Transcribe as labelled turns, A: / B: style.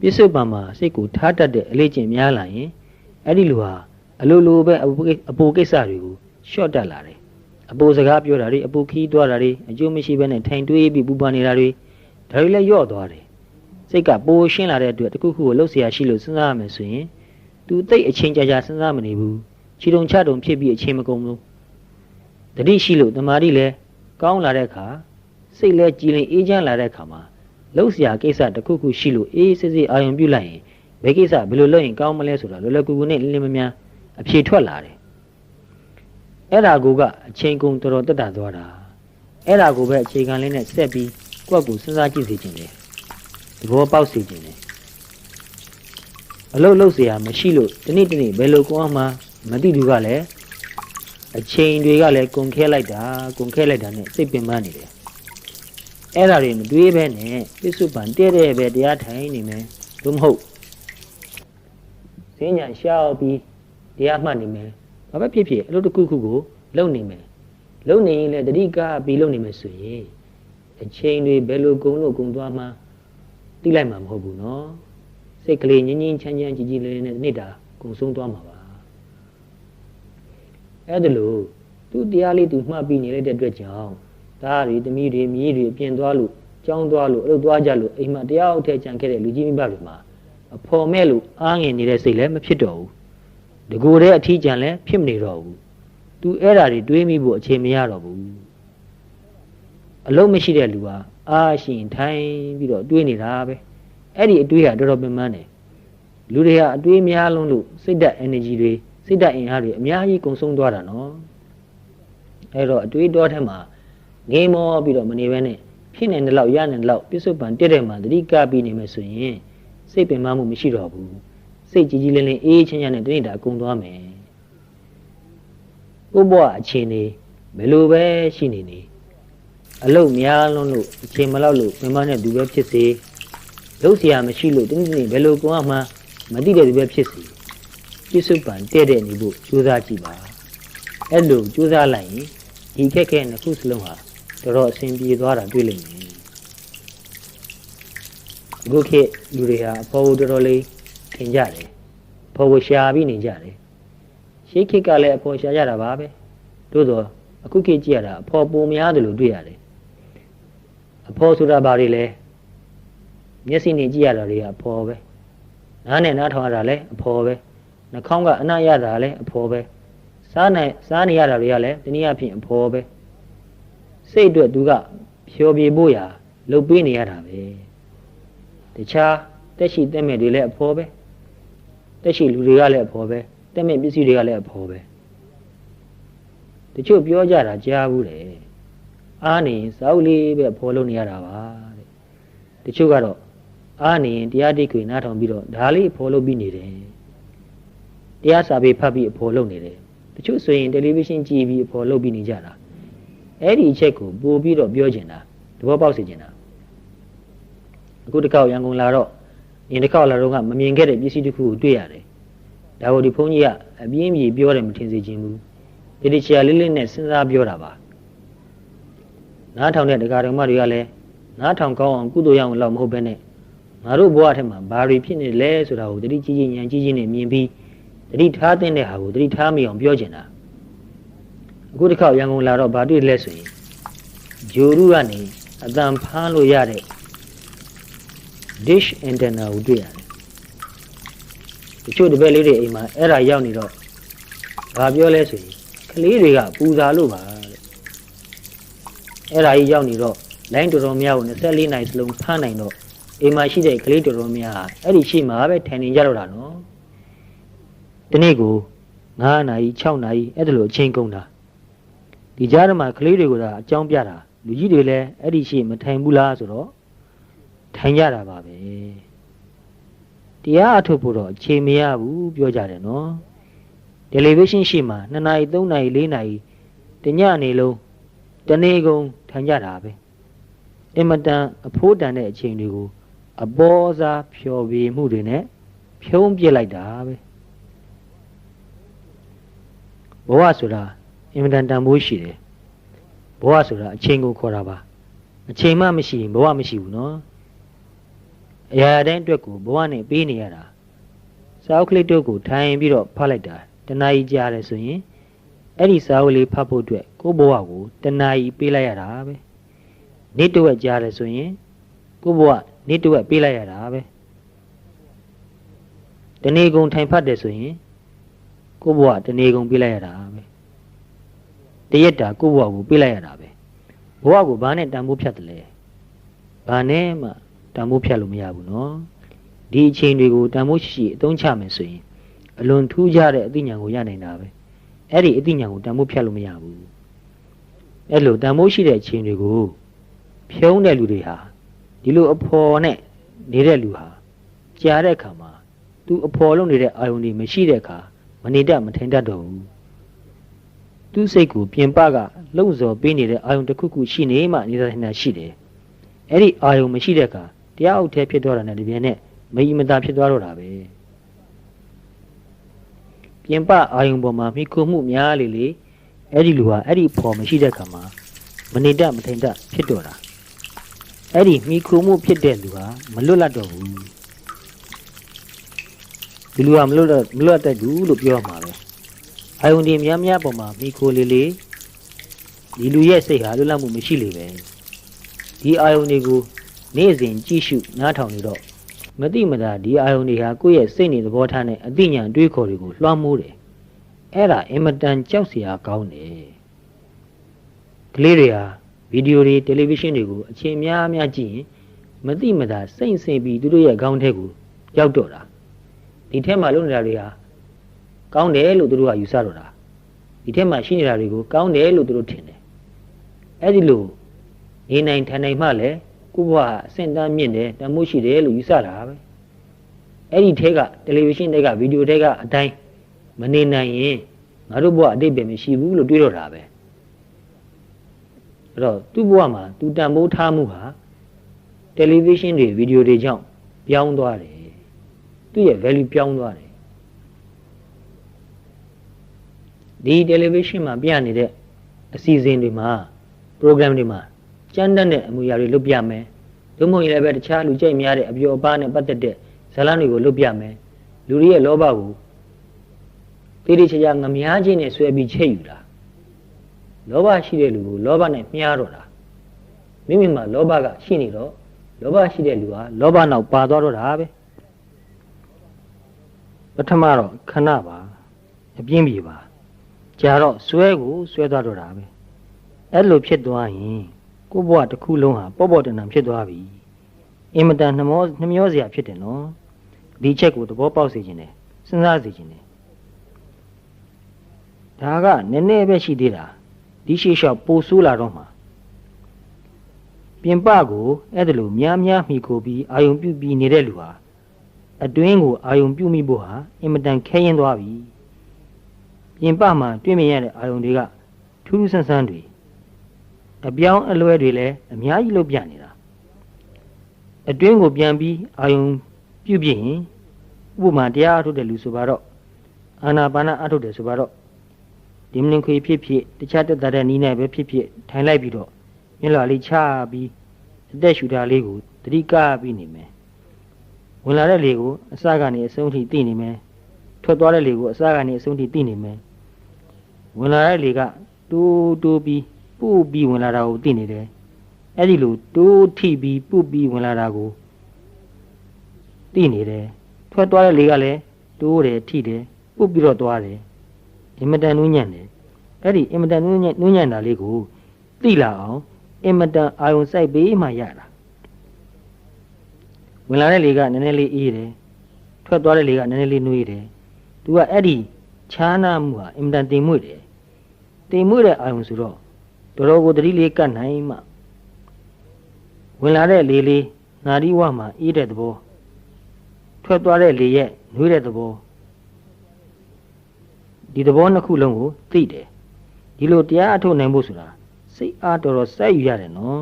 A: ပြစ္ဆုတ်ပံမှာစိတ်ကိုထားတတ်တဲ့အလေးကျင့်များလာရင်အဲ့ဒီလူဟာအလိုလိုပဲအပိုကိအပိုကိစ္စတွေကိုရှော့တက်လာတယ်အပိုစကားပြောတာတွေအပိုခီးသွားတာတွေအကျိုးမရှိဘဲနဲ့ထိုင်တွေးပြီးပူပန်နေတာတွေဒါတွေလည်းယော့သွားတယ်စိတ်ကပိုရှင်းလာတဲ့အတွက်တစ်ခုခုကိုလှုပ်เสียရှိလို့စဉ်းစားရမယ်ဆိုရင် तू တိတ်အချိန်ကြာကြာစဉ်းစားမနေဘူးခြေတုံချတုံဖြစ်ပြီးအချိန်မကုန်ဘူးတတိရှိလို့တမာတိလည်းကောင်းလာတဲ့အခါစိတ်လည်းကြည်လင်အေးချမ်းလာတဲ့အခါမှာ လှုပ်เสียကိစ္စတစ်ခုခုရှိလို့အေးစစ်စစ်အာရုံပြုလိုက်ရင်ဘယ်ကိစ္စဘယ်လိုလုပ်ရင်ကောင်းမလဲဆိုတာလွယ်လွယ်ကူကူနဲ့လင်းလင်းမမြန်းအဖြေထွက်လာတယ်အဲ့ဒါကိုကအချိန်ကုန်တော်တော်တက်တာသွားတာအဲ့ဒါကိုပဲအခြေခံလေးနဲ့ဆက်ပြီးကိုယ့်ကိုစဉ်းစားကြည့်စေခြင်းတယ်သဘောပေါက်စေခြင်းတယ်အလုပ်လုပ်เสียမရှိလို့တနေ့တနေ့ဘယ်လိုကောင်းမှမသိသူကလည်းအချိန်တွေကလည်းကုန်ခဲလိုက်တာကုန်ခဲလိုက်တာနဲ့စိတ်ပင်ပန်းနေတယ် အဲ့ဒါတွေမတွေးပဲနဲ့ပြစ္ဆုတ်ပံတဲ့တဲ့ပဲတရားထိုင်နေမယ်လို့မဟုတ်စဉ္ညာရှောက်ပြီးတရားမှတ်နေမယ်ဘာပဲဖြစ်ဖြစ်အလုပ်တစ်ခုခုကိုလုပ်နေမယ်လုပ်နေရင်လည်းတတိကပြီးလုပ်နေမယ်ဆိုရင်အချိန်တွေဘယ်လိုကုန်လို့ကုန်သွားမှသိလိုက်မှာမဟုတ်ဘူးနော်စိတ်ကလေးငြင်းငြင်းချမ်းချမ်းကြည်ကြည်လေးလေးနဲ့နေ့တာကုန်ဆုံးသွားမှာပါအဲ့ဒါလို့သူတရားလေးသူမှတ်ပြီးနေလိုက်တဲ့အတွက်ကြောင့် သားတွေသမီးတွေမြေးတွေပြင်သွားလို့ကြောင်းသွားလို့အလုပ်သွားကြလို့အိမ်မှာတရားအုပ်ထဲကြံခဲ့တဲ့လူကြီးမိဘတွေမှာအဖော်မဲ့လို့အားငင်နေတဲ့စိတ်လည်းမဖြစ်တော့ဘူးတကူတဲ့အထီးကျန်လည်းဖြစ်မနေတော့ဘူးသူအဲ့ဓာတွေတွေးမိဖို့အခြေမရတော့ဘူးအလုံးမရှိတဲ့လူဟာအားရှိရင်ထိုင်ပြီးတော့တွေးနေတာပဲအဲ့ဒီအတွေးဟာတော်တော်ပင်ပန်းတယ်လူတွေဟာအတွေးများလုံးလို့စိတ်ဓာတ် energy တွေစိတ်ဓာတ်အင်အားတွေအများကြီးကုန်ဆုံးသွားတာနော်အဲ့တော့အတွေးတော်ထဲမှာ ငိမ့်မောပြီးတော့မနေဘဲနဲ့ဖြစ်နေတဲ့လောက်ရနေတဲ့လောက်ပြစ္ဆုတ်ပံပြည့်တဲ့မှာသတိကပြီးနေမယ်ဆိုရင်စိတ်ပင်မမှုမရှိတော့ဘူးစိတ်ကြည်ကြည်လင်းလင်းအေးအေးချမ်းချမ်းနဲ့တနေ့တာအကုန်သွားမယ်ဥပ္ပဝအခြေအနေဘယ်လိုပဲရှိနေနေအလုတ်များလွန်းလို့အချိန်မလောက်လို့ပင်မနဲ့သူပဲဖြစ်စေလုံးစရာမရှိလို့တနေ့တနေ့ဘယ်လိုကောင်းမှမသိတဲ့သူပဲဖြစ်စေပြစ္ဆုတ်ပံတည့်တဲ့နေဖို့ကြိုးစားကြည့်ပါအဲ့လိုကြိုးစားလိုက်ရင်ဒီခက်ခဲနှစ်ခုစလုံးဟာ တော်တော်အဆင်ပြေသွားတာတွေ့လိမ့်မယ်အခုခေတ်လူတွေဟာအဖော်တော်တော်လေးထင်ကြတယ်ဖော်ဝရှာပြီးနေကြတယ်ရှေးခေတ်ကလည်းအဖော်ရှာကြတာပါပဲသို့တော့အခုခေတ်ကြည့်ရတာအဖော်ပုံများတယ်လို့တွေ့ရတယ်အဖော်ဆိုတာဘာတွေလဲမျက်စိနဲ့ကြည့်ရတာတွေကအဖော်ပဲနားနဲ့နားထောင်ရတာလည်းအဖော်ပဲနှာခေါင်းကအနံ့ရတာလည်းအဖော်ပဲစားနေစားနေရတာတွေကလည်းတနည်းအားဖြင့်အဖော်ပဲ စိတ်အတွက်သူကဖြောပြေဖို့ရာလှုပ်ပေးနေရတာပဲတခြားတက်ရှိတက်မဲ့တွေလည်းအဖော်ပဲတက်ရှိလူတွေကလည်းအဖော်ပဲတက်မဲ့ပစ္စည်းတွေကလည်းအဖော်ပဲတချို့ပြောကြတာကြားဘူးတယ်အားနေရင်စာအုပ်လေးပဲအဖော်လုပ်နေရတာပါတဲ့တချို့ကတော့အားနေရင်တရားတိတ်ခွေနားထောင်ပြီးတော့ဒါလေးအဖော်လုပ်ပြီးနေတယ်တရားစာပေဖတ်ပြီးအဖော်လုပ်နေတယ်တချို့ဆိုရင်တယ်လီဗီရှင်းကြည့်ပြီးအဖော်လုပ်ပြီးနေကြတာ အဲ့ဒီအချက်ကိုပို့ပြီးတော့ပြောကျင်တာသဘောပေါက်စေကျင်တာအခုတစ်ခေါက်ရန်ကုန်လာတော့ရင်တစ်ခေါက်လာတော့ကမမြင်ခဲ့တဲ့ပစ္စည်းတစ်ခုကိုတွေ့ရတယ်ဒါကိုဒီဘုန်းကြီးကအပြင်းပြေပြောတယ်မထင်စေချင်ဘူးဒီဒီချာလေးလေးနဲ့စဉ်းစားပြောတာပါနားထောင်တဲ့တရားတော်မတွေကလည်းနားထောင်ကောင်းအောင်ကုသိုလ်ရအောင်လောက်မဟုတ်ဘဲနဲ့ငါတို့ဘဝထဲမှာဘာတွေဖြစ်နေလဲဆိုတာကိုတတိကြီးကြီးဉာဏ်ကြီးကြီးနဲ့မြင်ပြီးတတိထားတဲ့ဟာကိုတတိထားမိအောင်ပြောချင်တာ အခုတစ်ခေါက်ရန်ကုန်လာတော့ဗာတွေ့လဲဆိုရင်ဂျိုရုကနေအတန်ဖားလို့ရတဲ့ dish antenna ကိုတွေ့ရတယ်တချို့တပည့်လေးတွေအိမ်မှာအဲ့ဒါရောက်နေတော့ဘာပြောလဲဆိုရင်ကလေးတွေကပူဇာလို့ပါတဲ့အဲ့ဒါကြီးရောက်နေတော့ line တော်တော်များကို24နိုင်စလုံးဖမ်းနိုင်တော့အိမ်မှာရှိတဲ့ကလေးတော်တော်များအဲ့ဒီရှိမှာပဲထိုင်နေကြတော့တာနော်ဒီနေ့ကို9နာရီ6နာရီအဲ့ဒါလိုအချိန်ကုန်တာ ဒီကြားထဲမှာကလေးတွေကိုသာအကြောင်းပြတာလူကြီးတွေလည်းအဲ့ဒီရှိမထိုင်ဘူးလားဆိုတော့ထိုင်ကြတာပါပဲတရားအထုတ်ဖို့တော့အချိန်မရဘူးပြောကြတယ်နော်တယ်လီဗေးရှင်းရှိမှာ2နာရီ3နာရီ4နာရီတညနေလုံးတနေ့ကုန်ထိုင်ကြတာပဲအင်မတန်အဖိုးတန်တဲ့အချိန်တွေကိုအပေါ်စားဖျော်ဖြေမှုတွေနဲ့ဖြုံးပြစ်လိုက်တာပဲဘဝဆိုတာ အင်မတန်တန်ဖိုးရှိတယ်ဘဝဆိုတာအချိန်ကိုခေါ်တာပါအချိန်မှမရှိရင်ဘဝမရှိဘူးနော်အရာရာတိုင်းအတွက်ကိုဘဝနဲ့ပေးနေရတာစာအုပ်ကလေးတို့ကိုထိုင်ပြီးတော့ဖတ်လိုက်တာတဏှာကြီးကြားတယ်ဆိုရင်အဲ့ဒီစာအုပ်လေးဖတ်ဖို့အတွက်ကိုယ့်ဘဝကိုတဏှာကြီးပေးလိုက်ရတာပဲနေ့တစ်ဝက်ကြားတယ်ဆိုရင်ကိုယ့်ဘဝနေ့တစ်ဝက်ပေးလိုက်ရတာပဲတနေ့ကုန်ထိုင်ဖတ်တယ်ဆိုရင်ကိုယ့်ဘဝတနေ့ကုန်ပေးလိုက်ရတာပဲ တရက်တာကိုယ့်ဘဝကိုပေးလိုက်ရတာပဲဘဝကိုဘာနဲ့တန်ဖိုးဖြတ်တယ်လဲဘာနဲ့မှတန်ဖိုးဖြတ်လို့မရဘူးနော်ဒီအချိန်တွေကိုတန်ဖိုးရှိရှိအသုံးချမယ်ဆိုရင်အလွန်ထူးခြားတဲ့အသိဉာဏ်ကိုရနိုင်တာပဲအဲ့ဒီအသိဉာဏ်ကိုတန်ဖိုးဖြတ်လို့မရဘူးအဲ့လိုတန်ဖိုးရှိတဲ့အချိန်တွေကိုဖြုံးတဲ့လူတွေဟာဒီလိုအဖော်နဲ့နေတဲ့လူဟာကြားတဲ့အခါမှာသူအဖော်လုပ်နေတဲ့အာယုန်တွေမရှိတဲ့အခါမနေတတ်မထိုင်တတ်တော့ဘူး သူ့စိတ်ကိုပြင်ပကလှုပ်ဆော်ပေးနေတဲ့အာယုန်တစ်ခုခုရှိနေမှနေတာနေတာရှိတယ်အဲ့ဒီအာယုန်မရှိတဲ့အခါတရားအုပ်ထဲဖြစ်သွားတာနဲ့ဒီပြန်နဲ့မယီမသာဖြစ်သွားတော့တာပဲပြင်ပအာယုံပေါ်မှာမိခိုမှုများလေလေအဲ့ဒီလူဟာအဲ့ဒီဖော်မရှိတဲ့ခါမှာမနေတတ်မထိုင်တတ်ဖြစ်တော့တာအဲ့ဒီမိခိုမှုဖြစ်တဲ့လူဟာမလွတ်လပ်တော့ဘူးဒီလူဟာမလွတ်တော့မလွတ်တတ်ဘူးလို့ပြောမှာပဲ အာယုန်ဒီများများပေါ်မှာမိခိုလေလေဒီလူရဲ့စိတ်ဟာလွတ်လပ်မှုမရှိလေပဲဒီအာယုန်တွေကိုနေ့စဉ်ကြည့်ရှုနားထောင်နေတော့မတိမတာဒီအာယုန်တွေဟာကိုယ့်ရဲ့စိတ်နေသဘောထားနဲ့အသိဉာဏ်တွေးခေါ်တွေကိုလွှမ်းမိုးတယ်အဲ့ဒါအင်မတန်ကြောက်စရာကောင်းတယ်ကလေးတွေဟာဗီဒီယိုတွေတယ်လီဗီရှင်းတွေကိုအချိန်များများကြည့်ရင်မတိမတာစိတ်ဆင်ပြီးသူတို့ရဲ့ခေါင်းထဲကိုရောက်တော့တာဒီထဲမှာလုပ်နေတာတွေဟာ ကောင်းတယ်လို့သူတို့ကယူဆတော့တာဒီထဲမှာရှိနေတာတွေကိုကောင်းတယ်လို့သူတို့ထင်တယ်အဲ့ဒီလိုနေနိုင်ထိုင်နိုင်မှလည်းကိုဘွားအဆင့်တန်းမြင့်တယ်တမိုးရှိတယ်လို့ယူဆတာပဲအဲ့ဒီထဲကတယ်လီဗီရှင်းတွေကဗီဒီယိုတွေကအတိုင်းမနေနိုင်ရင်ငါတို့ဘွားအတိတ်ပဲမရှိဘူးလို့တွေးတော့တာပဲအဲ့တော့သူ့ဘွားမှာသူတန်ဖိုးထားမှုဟာတယ်လီဗီရှင်းတွေဗီဒီယိုတွေကြောင့်ပြောင်းသွားတယ်သူ့ရဲ့ value ပြောင်းသွားတယ် ဒီတယ်လီဗီရှင်းမှာပြနေတဲ့အစီအစဉ်တွေမှာ program တွေမှာကြမ်းတမ်းတဲ့အမူအရာတွေလုပ်ပြမယ်။သို့မဟုတ်ရင်လည်းပဲတခြားလူကြိုက်များတဲ့အပျော်အပါးနဲ့ပတ်သက်တဲ့ဇာတ်လမ်းတွေကိုလုပ်ပြမယ်။လူတွေရဲ့လောဘကိုတိတိကျကျငမားချင်းနဲ့ဆွဲပြီးချိတ်ယူတာ။လောဘရှိတဲ့လူကိုလောဘနဲ့မြားတော့တာ။မိမိမှာလောဘကရှိနေတော့လောဘရှိတဲ့လူဟာလောဘနောက်ပါသွားတော့တာပဲ။ပထမတော့ခဏပါအပြင်းပြေပါ။ ကြာတော့ဆွဲကိုဆွဲသွားတော့တာပဲ။အဲ့လိုဖြစ်သွားရင်ကို့ဘဝတစ်ခုလုံးဟာပေါ့ပေါ့တန်တန်ဖြစ်သွားပြီအင်မတန်နှမောနှမျောစရာဖြစ်တယ်နော်ဒီချက်ကိုသဘောပေါက်စေခြင်းနဲ့စဉ်းစားစေခြင်းနဲ့ဒါကနည်းနည်းပဲရှိသေးတာဒီရှေ့လျှောက်ပိုဆိုးလာတော့မှာပြင်ပကိုအဲ့ဒါလိုများများမိခိုပြီးအာယုံပြုတ်ပြီးနေတဲ့လူဟာအတွင်းကိုအာယုံပြုတ်မိဖို့ဟာအင်မတန်ခဲရင်သွားပြီ ပြင်ပမှာတွေ့မြင်ရတဲ့အာယုံတွေကထူးထူးဆန်းဆန်းတွေအပြောင်းအလွဲတွေလည်းအများကြီးလုပ်ပြနေတာအတွင်းကိုပြန်ပြီးအာယုံပြုပြင်ရင်ဥပမာတရားအထုတ်တဲ့လူဆိုပါတော့အာနာပါနာအထုတ်တယ်ဆိုပါတော့ဒီမလင်ခွေဖြစ်ဖြစ်တခြားတက်တဲ့နီးနဲ့ပဲဖြစ်ဖြစ်ထိုင်လိုက်ပြီးတော့မျက်လွှာလေးချပြီးအသက်ရှူတာလေးကိုတတိကပြီးနေမယ်ဝင်လာတဲ့လေကိုအစကနေအဆုံးထိသိနေမယ်ထွက်သွားတဲ့လေကိုအစကနေအဆုံးထိသိနေမယ် ဝင်လာတဲ့လေကတိုးတိုးပြီးပုတ်ပြီးဝင်လာတာကိုသိနေတယ်အဲ့ဒီလိုတိုးထိပြီးပုတ်ပြီးဝင်လာတာကိုသိနေတယ်ထွက်သွားတဲ့လေကလည်းတိုးတယ်ထိတယ်ပုတ်ပြီးတော့သွားတယ်အင်မတန်နူးညံ့တယ်အဲ့ဒီအင်မတန်နူးညံ့နူးညံ့တာလေးကိုသိလာအောင်အင်မတန်အာယုံစိုက်ပေးမှရတာဝင်လာတဲ့လေကနည်းနည်းလေးအေးတယ်ထွက်သွားတဲ့လေကနည်းနည်းလေးနှွေးတယ်သူကအဲ့ဒီချားနာမှုဟာအင်မတန်တင်မွေ့တယ် တင်မွေ့တဲ့အာယုံဆိုတော့တော်တော်ကိုတတိလေးကတ်နိုင်မှဝင်လာတဲ့လေလေးနာရီဝမှာအေးတဲ့သဘောထွက်သွားတဲ့လေရဲ့နှွေးတဲ့သဘောဒီသဘောနှစ်ခုလုံးကိုသိတယ်ဒီလိုတရားအထုတ်နိုင်ဖို့ဆိုတာစိတ်အားတော်တော်စိုက်ယူရတယ်နော်